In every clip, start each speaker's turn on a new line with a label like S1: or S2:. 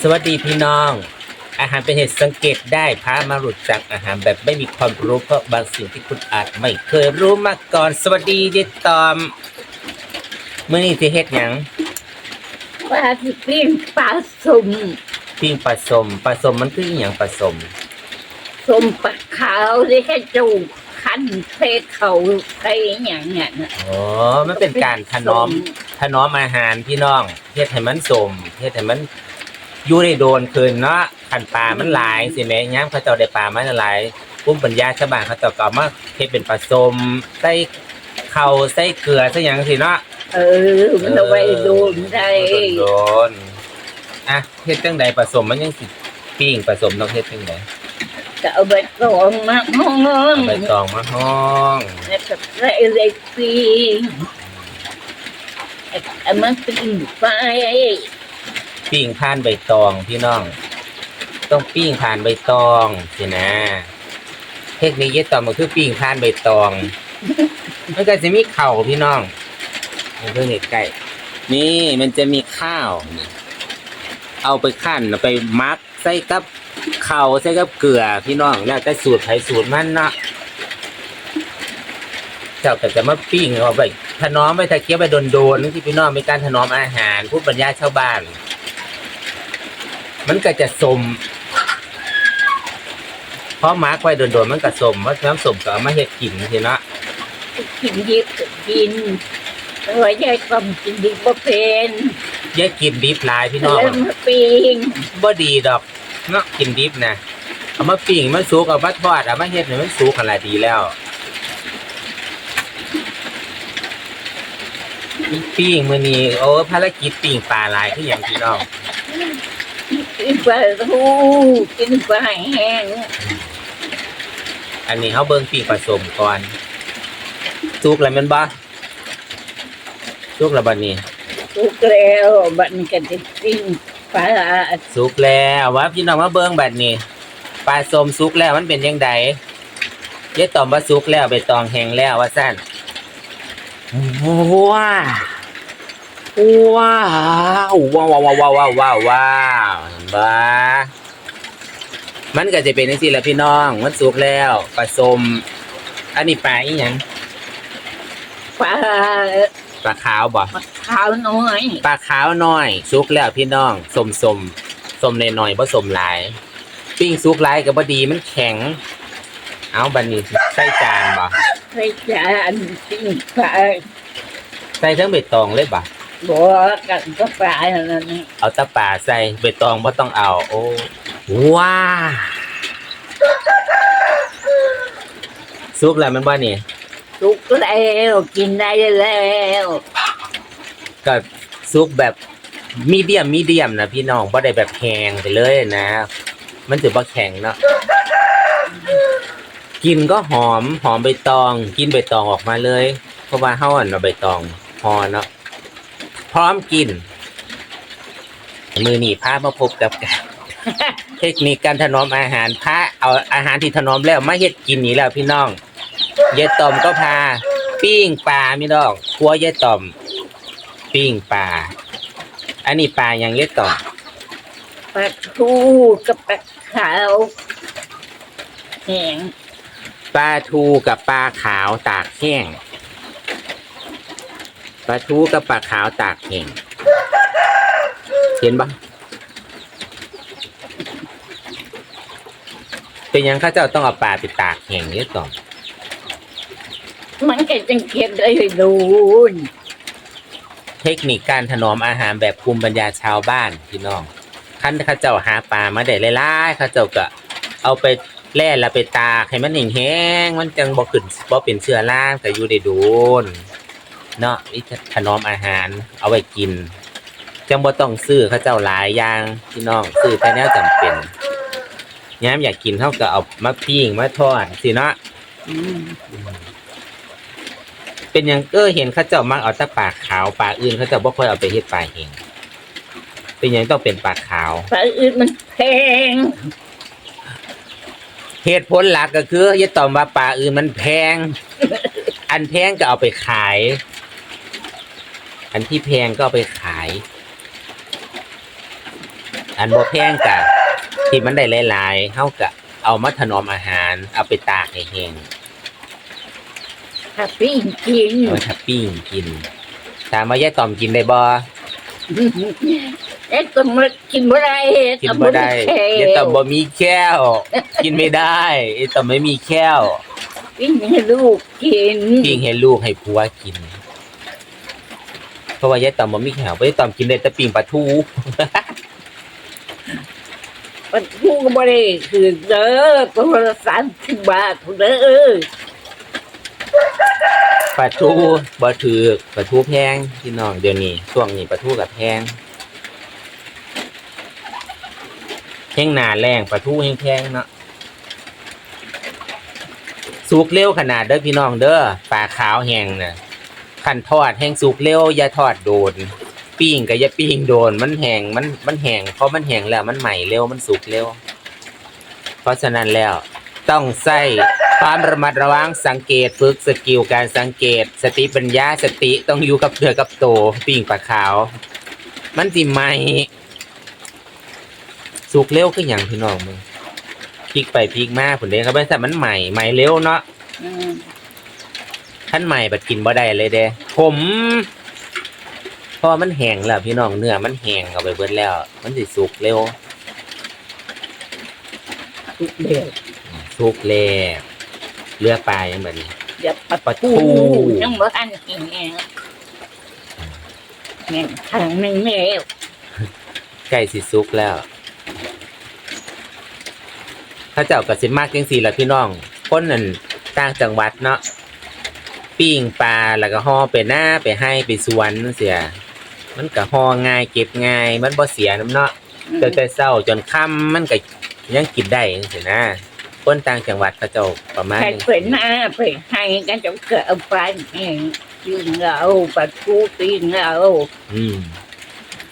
S1: สวัสดีพี่น้อง อาหารเป็นเหตุสังเกตได้พามารู้จักอาหารแบบไม่มีความรู้เพราะบางสิ่งที่คุณอาจไม่เคยรู้มาก่อน สวัสดีเจตอมเมื่อนี้สิเฮ็ดหยัง
S2: ปลาที่ปิ้งปลาสม
S1: ปิ้งปลาสมปลาสมมันคืออหยังปลาสม
S2: สมปลาขาวที่ให้จูคันเพศเขาใครอย่างเงี้ยนะ
S1: อ๋อมันเป็นการถนอมถนอมอาหารพี่น้องเฮ็ดให้มันสมเฮ็ดให้มัน อยู่ได้โดนคืนเนาะขันปลามันหลายสิแม่ย้ำเขาเจ้าได้ปลามาหลายปุ้มปัญญาชาวบ้านเขาเจ้าก็เอามาเฮ็ดเป็นปลาสมใส่ข้าวใส่เกลือใส่หยังสิเนาะ
S2: เออมันเอาไว้โดนได้
S1: โดนๆอะเฮ็ดจังใดผสมมันยังสิปิ้งผสมต้องเฮ็ดจังใด
S2: ก็เอาใบตองมาห้อง
S1: เอาใบตองมาห้อง
S2: แล้วก็ใส่เล็กปิ้งเอามันปิ้งไป
S1: ปิ้งผ่านใบตองพี่น้อง ต้องปิ้งผ่านใบตองสินะ เทคนิคเย็ดต่อมันคือปิ้งผ่านใบตองมันก็จะมีเข่าพี่น้องเอาเพิ่งเห็ดใกล้นี่มันจะมีข้าว เอาไปขั้นเอาไปมักใส่กับเข่าใส่กับเกลือพี่น้อง แล้วแต่สูตรไผสูตรมันเนาะเจ้าก็จะมาปิ้งเอาไปถนอมไปตะเกียบไปโดนๆนี่ที่พี่น้องเป็นการถนอมอาหารผู้บรรยายชาวบ้าน มันก็จะสมเพราะมาร์กไว้โดนๆมันก็สมเพราะน้ำสมก็เอามาเฮ็ดกินทีเนาะ
S2: กินยิบก็กินแต่ว่าแยกต้มกินดิบบ่เป็น
S1: อย่ากินดิบหลายพี่น้อง
S2: แล้วมาปิ้ง
S1: บ่ดีดอกเนาะกินดิบนะเอามาปิ้งมาสุกเอามาทอดเอามาเฮ็ดให้มันสุกขนาดดีแล้วปิ้งมื้อนี้โอ้ภารกิจปิ้งปลาหลายคือหยังพี่น้อง
S2: กินปลาทูกินปลาแห้ง
S1: อันนี้เฮาเบิ่งปิ้งผสมก่อนสุกแล้วแม่นบ่สุกแล้วบัดนี้
S2: ทุกแล้วบัดนกันจะปิ้งปลา
S1: สุกแล้วว่าพี่น้องมาเบิ่งบัดนี้ปลาส้มสุกแล้วมันเป็นยังไงยายตอมว่าสุกแล้วใบตองแห้งแล้วว่าซั่นว้า ว้าวว้าวว้าวว้าวว้าวว้าววบ้ามันก็จะเป็นนี่สิละพี่น้อง มันสุกแล้วปลาสมอันนี้ปลาอีหยัง
S2: ปลา
S1: ปลาขาวบ่
S2: ขาวน้อย
S1: ปลาขาวน้อยสุกแล้วพี่น้องสมสมสมนน้อยเพราะสมหลาย ปิ้งสุกหลายกับ่ดีมันแข็ง เอาบัดนี้ใส่จานบ่
S2: ใส่จานปิ้งปลา
S1: ใส่ทั้งเบ็ดตองเลยบ่
S2: บัวกันก็ปลาอันนั้นนี่
S1: เอาแตะป่าใส่ใบตองบ่ต้องเอา โอ้ว้าสุกแล้วมันบ่นี่
S2: สุกแล้วกินได้แล้ว
S1: ก็สุกแบบมีเดียมมีเดียมนะพี่น้องบ่ได้แบบแห้งไปเลยนะ มันจะบ่แข็งเนาะกินก็หอมหอมใบตอง กินใบตองออกมาเลย เพราะว่าเฮาอันเอาใบตองพอเนาะ พร้อมกิน มือหนีพามาพบกับเทคนิคการถนอมอาหารพาเอาอาหารที่ถนอมแล้วมาเฮ็ดกินนี่แล้วพี่น้องยายต่อมก็พา ปิ้งปลาพี่น้องครัวยายต่อม ปิ้งปลาอันนี้ปลาอย่างยายต่อม
S2: ปลาทูกับปลาขาวแห้ง
S1: ปลาทูกับปลาขาวตากแห้ง ปลาทูกับปลาขาวตากแห้งเห็นปะเป็นหยังข้าเจ้าต้องเอาปลาไปตากแห้งนี่ต่อม
S2: มันก็จังเก็บได้ดู
S1: เทคนิคการถนอมอาหารแบบภูมิปัญญาชาวบ้านพี่น้องขั้นข้าเจ้าหาปลามาได้หลายๆข้าเจ้าก็เอาไปแล่แล้วไปตากให้มันแห้งๆมันจังบ่ขึ้นบ่เป็นเชื้อราก็อยู่ได้โดน เนาะวิธีถนอมอาหาร เอาไว้กินจังบ่ต้องซื้อข้าเจ้าหลายอย่างพี่น้องซื้อแต่แนวจำเป็นยามอยากกินเฮาก็เอามาปิ้งมาทอดสิเนาะ
S2: อืม
S1: เป็นหยังเออเห็นเข้าเจ้ามักเอาแต่ปลาขาวปลาอื่นเขาเจ้าบ่ค่อยเอาไปเฮ็ดปลาเองเป็นหยังต้องเป็นปลาขาว
S2: ปลาอื่นมันแพง
S1: เหตุผลหลักก็คืออย่าตอบว่าปลาอื่นมันแพง อันแพงก็เอาไปขาย อันที่แพงก็เอาไปขาย อันบ่แพงกะที่มันได้หลายๆเฮาก็เอามาถนอมอาหาร เอาไปตากให้แห้ง
S2: ถ้าปิ้งกิน
S1: เอาไว้ถ้าปิ้งกินถามว่ายายต่อมกินได้บ่
S2: เอ๊ะต้องมากินบ่ได้
S1: กินบ่ได้
S2: แค่
S1: ยายต่อมบ่มีแก้ว กินไม่ได้ยายต่อมไม่มีแก้ว
S2: ปิ้งให้ลูกกิน
S1: ปิ้งให้ลูกให้ผัวกินเพ ราะว่ายายต่อมบ่มีแก้วบ่ยายต่อมกินได้แต่ปิ้งปลาทู
S2: มันพูดก็บ่ได้คือเด้อตัวละสามสิบบาทเด้อ
S1: ปลาทูบ่ถือปลาทูแพงพี่น้องเดี๋ยวนี้ช่วงนี้ปลาทูกับแพงแห้งหนาแรงปลาทูแห้งแพงเนาะสุกเร็วขนาดเด้อพี่น้องเด้อปลาขาวแห้งน่ะ คันทอดแห้งสุกเร็วอย่าทอดโดนปิ้งก็อย่าปิ้งโดน มันแห้งมันมันแห้งเพราะมันแห้งแล้วมันใหม่เร็วมันสุกเร็ว เพราะฉะนั้นแล้วต้องใส่ความระมัดระวังสังเกตฝึกสกิลการสังเกต สติปัญญาสติต้องอยู่กับเถือกับโตปิ่งปลาขาว มันสิไหมสุกเร็วคืออย่างพี่น้องมึงพลิกไปพลิกมาผลเด้ครับบริษัทมันใหม่ใหม่เร็วเนาะ
S2: อืม
S1: ท่านใหม่บัดกินบ่ได้เลยเด้ผมเพราะว่ามันแห้งแล้วพี่น้องเนื้อมันแห้งเข้าไปเบิดแล้ว มันสิสุกเร็ว
S2: ทุกเดือน
S1: สุกแล้วเลือกปลาอย่างแบบนี้
S2: อย่าปะ
S1: ปลาทู
S2: ปูยังบ่ทันกินแง่แม่งทางหนึงแล้ว
S1: ใกล้สิสุกแล้ว ถ้าเจ้าก็สิมากจังสี่ละพี่น้องคนนั่นต่างจังหวัดเนาะ ปิ้งปลาแล้วก็ห่อไปหน้าไปให้ไปสวนเสีย มันก็ห่อง่ายเก็บง่ายมันบ่เสียน้ำเนาะแต่แต่เช้าจนค่ำมันก็ยังกินได้จังซี่นะคนต่างจังหวัดเขาเจ้าประมาณ
S2: ใคร
S1: จัง
S2: เปิดหน้าไปให้กันจะเกิดเอาไปเองกินเราปลาทูกินเรา
S1: อืม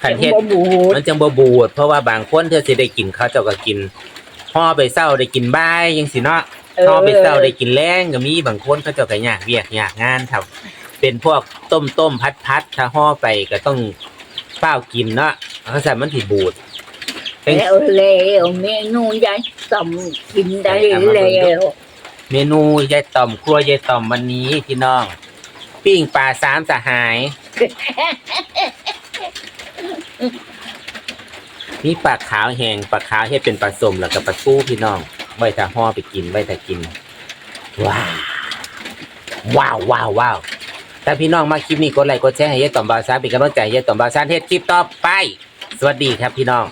S1: คันเฮ็ด
S2: บ่บูด
S1: มันจังบ่บูดเพราะว่าบางคนเธอสิได้กินเขาเจ้าก็กินห่อไปเช้าได้กินบ่ายจังซี่เนาะ ห่อไปเช้าได้กินแรงก็มีบางคนเขาเจ้าก็ยากเวียกยากงานครับ เป็นพวกต้มต้มพัดพัดถ้าห่อไปก็ต้องเฝ้าวกินเนาะเขาใส่มันสิบูดเป็น
S2: แล้วแล้วเมนูยายต้มกินได้แล้ว
S1: เมนูยายต่อมครัวยายต่อมวันนี้พี่น้องปิ้งปลาสามสหายมีปลาขาวแห้งปลาขาวเฮ็ดเป็นปลาส้มแล้วก็ปลาทูพี่น้อง ไว้ถ้าห่อไปกินไว้ถ้ากิน ว้าวว้าวว้าวว้าวถ้าพี่น้องมาคลิปนี้กดไลค์กดแชร์ให้ยายต่อมบาซานเป็นกำลังใจให้ยายต่อมบาซานเทศคลิปต่อไป สวัสดีครับพี่น้อง